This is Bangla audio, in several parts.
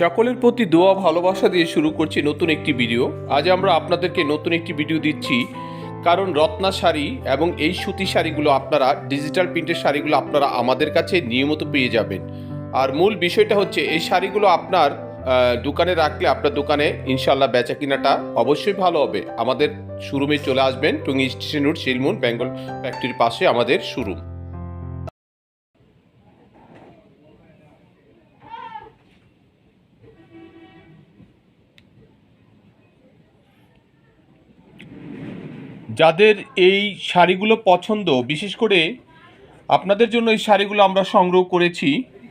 সকলের প্রতি দোয়া, ভালোবাসা দিয়ে শুরু করছি নতুন একটি ভিডিও। আজ আমরা আপনাদেরকে নতুন একটি ভিডিও দিচ্ছি। কারণ রত্না শাড়ি এবং এই সুতি শাড়িগুলো আপনারা, ডিজিটাল প্রিন্টের শাড়িগুলো আপনারা আমাদের কাছে নিয়মিত পেয়ে যাবেন। আর মূল বিষয়টা হচ্ছে, এই শাড়িগুলো আপনার দোকানে রাখলে আপনার দোকানে ইনশাল্লাহ বেচা কিনাটা অবশ্যই ভালো হবে। আমাদের শোরুমে চলে আসবেন, টুঙ্গি স্টেশন রোড শিলমুন বেঙ্গল ফ্যাক্টরির পাশে আমাদের শোরুম। যাদের এই শাড়িগুলো পছন্দ, বিশেষ করে আপনাদের জন্য এই শাড়িগুলো আমরা সংগ্রহ করেছি,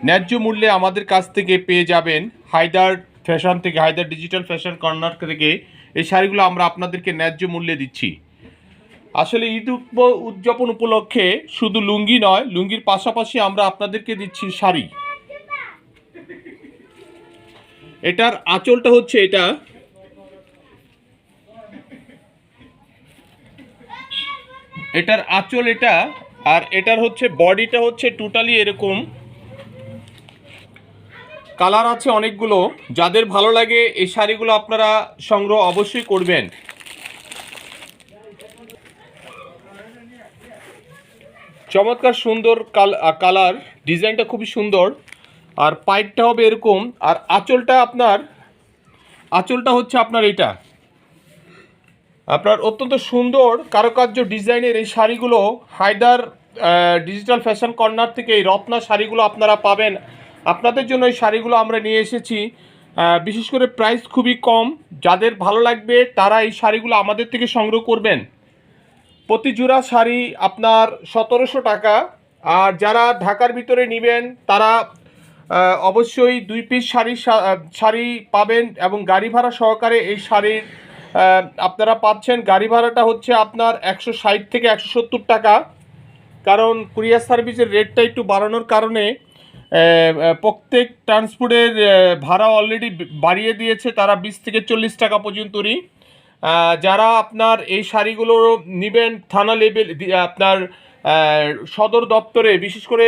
ন্যায্য মূল্যে আমাদের কাছ থেকে পেয়ে যাবেন হায়দার ফ্যাশন থেকে, হায়দার ডিজিটাল ফ্যাশন কর্নার থেকে এই শাড়িগুলো আমরা আপনাদেরকে ন্যায্য মূল্যে দিচ্ছি। আসলে ঈদ উদযাপন উপলক্ষে শুধু লুঙ্গি নয়, লুঙ্গির পাশাপাশি আমরা আপনাদেরকে দিচ্ছি শাড়ি। এটার আঁচলটা হচ্ছে এটা এটার আঁচল এটা, আর এটার হচ্ছে বডিটা হচ্ছে টোটালি এরকম। কালার আছে অনেকগুলো, যাদের ভালো লাগে এই শাড়িগুলো আপনারা সংগ্রহ অবশ্যই করবেন। চমৎকার সুন্দর কালার ডিজাইনটা খুবই সুন্দর, আর পাইপটা হবে এরকম, আর আঁচলটা আপনার, আঁচলটা হচ্ছে আপনার এটা আপনার অত্যন্ত সুন্দর কারুকার্য ডিজাইনের এই শাড়িগুলো, হায়দার ডিজিটাল ফ্যাশন কর্নার থেকে এই রত্না শাড়িগুলো আপনারা পাবেন। আপনাদের জন্য এই শাড়িগুলো আমরা নিয়ে এসেছি। বিশেষ করে প্রাইস খুবই কম। যাদের ভালো লাগবে, তারা এই শাড়িগুলো আমাদের থেকে সংগ্রহ করবেন। প্রতি জোড়া শাড়ি আপনার সতেরোশো টাকা। আর যারা ঢাকার ভিতরে নেবেন, তারা অবশ্যই দুই পিস শাড়ি শাড়ি পাবেন এবং গাড়ি ভাড়া সহকারে এই শাড়ির আপনারা পাচ্ছেন, গাড়ি ভাড়াটা হচ্ছে আপনার একশো ষাট থেকে একশো সত্তর টাকা। কারণ কুরিয়ার সার্ভিসের রেটটা একটু বাড়ানোর কারণে প্রত্যেক ট্রান্সপোর্টের ভাড়া অলরেডি বাড়িয়ে দিয়েছে তারা বিশ থেকে চল্লিশ টাকা পর্যন্তই যারা আপনার এই শাড়িগুলো নেবেন, থানা লেভেল আপনার সদর দপ্তরে, বিশেষ করে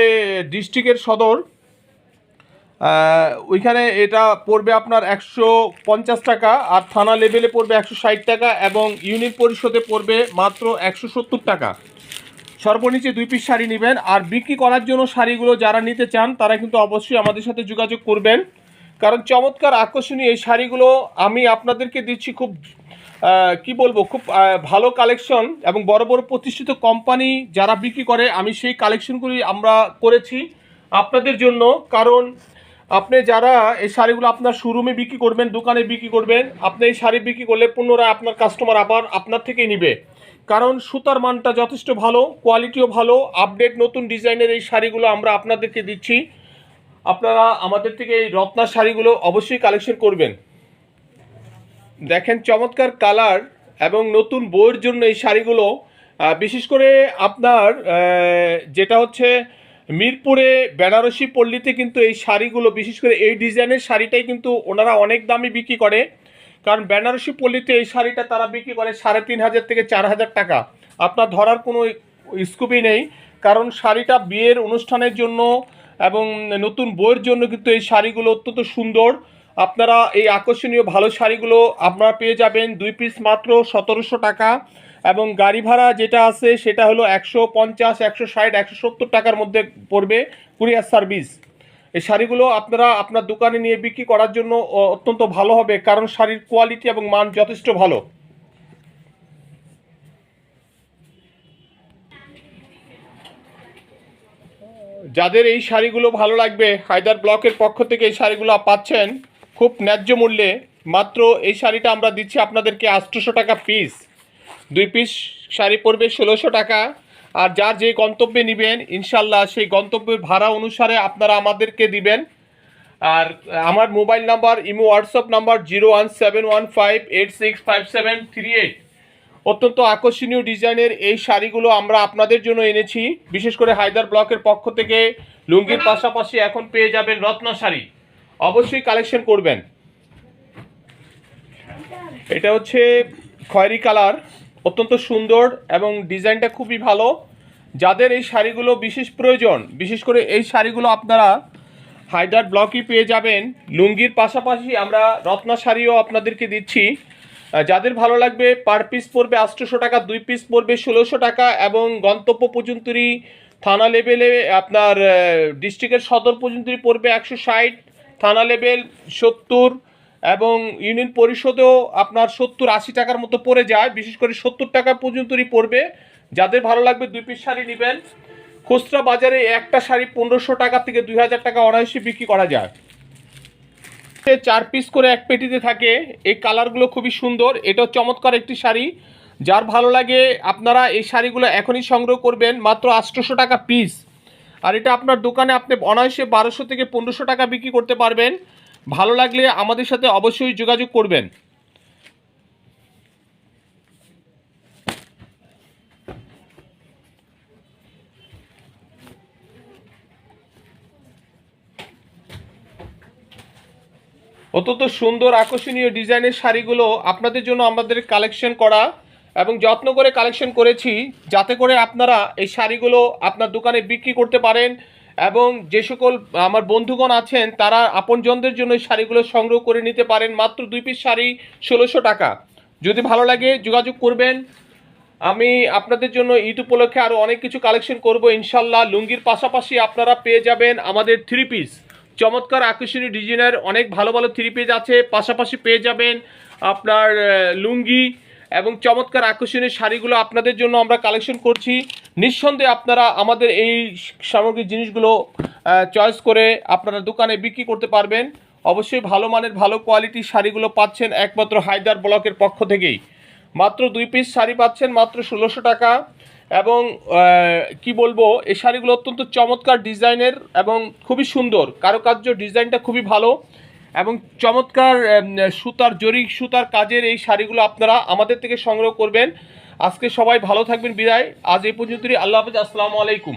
ডিস্ট্রিক্টের সদর ওইখানে এটা পড়বে আপনার একশো পঞ্চাশ টাকা, আর থানা লেভেলে পড়বে একশো ষাট টাকা এবং ইউনিট পরিষদে পড়বে মাত্র একশো সত্তর টাকা। সর্বনিচে দুই পিস শাড়ি নেবেন, আর বিক্রি করার জন্য শাড়িগুলো যারা নিতে চান, তারা কিন্তু অবশ্যই আমাদের সাথে যোগাযোগ করবেন। কারণ চমৎকার আকর্ষণীয় এই শাড়িগুলো আমি আপনাদেরকে দিচ্ছি খুব কি বলব, খুব ভালো কালেকশন এবং বড় বড় প্রতিষ্ঠিত কোম্পানি যারা বিক্রি করে, আমি সেই কালেকশনগুলি আমরা করেছি আপনাদের জন্য। কারণ আপনি যারা এই শাড়িগুলো আপনার শোরুমে বিক্রি করবেন, দোকানে বিক্রি করবেন, আপনি এই শাড়ি বিক্রি করলে পুনরায় আপনার কাস্টমার আবার আপনার থেকেই নিবে। কারণ সুতার মানটা যথেষ্ট ভালো কোয়ালিটিও ভালো আপডেট নতুন ডিজাইনের এই শাড়িগুলো আমরা আপনাদেরকে দিচ্ছি। আপনারা আমাদের থেকে এই রত্নার শাড়িগুলো অবশ্যই কালেকশন করবেন। দেখেন চমৎকার কালার এবং নতুন বইয়ের জন্য এই শাড়িগুলো। বিশেষ করে আপনার যেটা হচ্ছে মিরপুরে বেনারসি পল্লীতে কিন্তু এই শাড়িগুলো, বিশেষ করে এই ডিজাইনের শাড়িটাই কিন্তু ওনারা অনেক দামে বিক্রি করে। কারণ বেনারসি পল্লীতে এই শাড়িটা তারা বিক্রি করে সাড়ে তিন হাজার থেকে চার হাজার টাকা। আপনার ধরার কোনো স্কোপই নেই। কারণ শাড়িটা বিয়ের অনুষ্ঠানের জন্য এবং নতুন বইয়ের জন্য কিন্তু এই শাড়িগুলো অত্যন্ত সুন্দর। আপনারা এই আকর্ষণীয় ভালো শাড়িগুলো আপনারা পেয়ে যাবেন। দুই পিস মাত্র সতেরোশো টাকা। এবং গাড়ি ভাড়া যেটা আছে সেটা হলো একশো পঞ্চাশ, একশো ষাট, একশো সত্তর টাকার মধ্যে পড়বে কুরিয়ার সার্ভিস। এই শাড়িগুলো আপনারা আপনার দোকানে নিয়ে বিক্রি করার জন্য অত্যন্ত ভালো হবে কারণ শাড়ির কোয়ালিটি এবং মান যথেষ্ট ভালো। যাদের এই শাড়িগুলো ভালো লাগবে, হায়দার ব্লকের পক্ষ থেকে এই শাড়িগুলো পাচ্ছেন, খুব ন্যায্য মূল্যে। মাত্র এই শাড়িটা আমরা দিচ্ছি আপনাদেরকে আটশোশো টাকা পিস দুই পিস শাড়ি পড়বে ষোলোশো টাকা। আর যার যে গন্তব্যে নেবেন, ইনশাল্লাহ সেই গন্তব্যের ভাড়া অনুসারে আপনারা আমাদেরকে দিবেন। আর আমার mobile number, imo, WhatsApp number zero one seven one five eight six five seven three eight. অত্যন্ত আকর্ষণীয় ডিজাইনের এই শাড়িগুলো আমরা আপনাদের জন্য এনেছি। বিশেষ করে হায়দার ব্লকের পক্ষ থেকে। লুঙ্গির পাশাপাশি এখন পেয়ে যাবেন রত্ন শাড়ি। অবশ্যই কালেকশন করবেন। এটা হচ্ছে খয়েরি কালার, অত্যন্ত সুন্দর এবং ডিজাইনটা খুবই ভালো। যাদের এই শাড়িগুলো বিশেষ প্রয়োজন, বিশেষ করে এই শাড়িগুলো আপনারা হায়দার ব্লকই পেয়ে যাবেন। লুঙ্গির পাশাপাশি আমরা রত্না শাড়িও আপনাদেরকে দিচ্ছি। যাদের ভালো লাগবে, পার পিস পড়বে আটশোশো টাকা, দুই পিস পড়বে ষোলোশো টাকা এবং গন্তব্য পর্যন্তই থানা লেভেলে আপনার ডিস্ট্রিক্টের সদর পর্যন্তই পড়বে একশো ষাট, থানা লেভেল সত্তর এবং ইউনিয়ন পরিষদেও আপনার সত্তর আশি টাকার মতো পড়ে যায়। বিশেষ করে সত্তর টাকা পর্যন্তই পড়বে। যাদের ভালো লাগবে দুই পিস শাড়ি নেবেন। খুচরা বাজারে একটা শাড়ি পনেরোশো টাকা থেকে দুই হাজার টাকা অনায়াসে বিক্রি করা যায়। চার পিস করে এক পেটিতে থাকে। এই কালারগুলো খুবই সুন্দর। এটাও চমৎকার একটি শাড়ি। যার ভালো লাগে আপনারা এই শাড়িগুলো এখনই সংগ্রহ করবেন। মাত্র আটশোশো টাকা পিস। আর এটা আপনার দোকানে আপনি অনায়াসে বারোশো থেকে পনেরোশো টাকা বিক্রি করতে পারবেন। ভালো লাগলে আমাদের সাথে অবশ্যই যোগাযোগ করবেন। অত্যন্ত সুন্দর, আকর্ষণীয় ডিজাইনের শাড়িগুলো আপনাদের জন্য আমাদের কালেকশন করা এবং যত্ন করে কালেকশন করেছি, যাতে করে আপনারা এই শাড়িগুলো আপনার দোকানে বিক্রি করতে পারেন। এবং যে সকল, আমার বন্ধুগণ আছেন, তারা আপনজনদের জন্য শাড়িগুলো সংগ্রহ করে নিতে পারেন। মাত্র দুই পিস শাড়ি, ষোলোশো টাকা। যদি ভালো লাগে, যোগাযোগ করবেন। আমি আপনাদের জন্য ঈদ উপলক্ষে আরও অনেক কিছু কালেকশন করব। ইনশাল্লাহ লুঙ্গির পাশাপাশি আপনারা পেয়ে যাবেন আমাদের থ্রি পিস। চমৎকার আকর্ষণীয় ডিজাইনের অনেক ভালো ভালো থ্রি পিস আছে। পাশাপাশি পেয়ে যাবেন আপনার লুঙ্গি এবং চমৎকার আকর্ষণীয় শাড়িগুলো আপনাদের জন্য আমরা কালেকশন করছি। নিঃসন্দেহে আপনারা আমাদের এই সামগ্রিক জিনিসগুলো চয়েস করে আপনারা দোকানে বিক্রি করতে পারবেন। অবশ্যই ভালো মানের, ভালো কোয়ালিটির শাড়িগুলো পাচ্ছেন একমাত্র হায়দার ব্লকের পক্ষ থেকেই। মাত্র দুই পিস শাড়ি পাচ্ছেন, মাত্র ষোলোশো টাকা। এবং কি বলব, এই শাড়িগুলো অত্যন্ত চমৎকার ডিজাইনের এবং খুবই সুন্দর। কারুকার্য ডিজাইনটা খুবই ভালো। এবং চমৎকার সুতার জরি সুতার কাজের এই শাড়িগুলো আপনারা আমাদের থেকে সংগ্রহ করবেন। আজকে সবাই ভালো থাকবেন, বিদায়। আজ এই পর্যন্তই। আল্লাহ হাফিজ, আসসালামু আলাইকুম।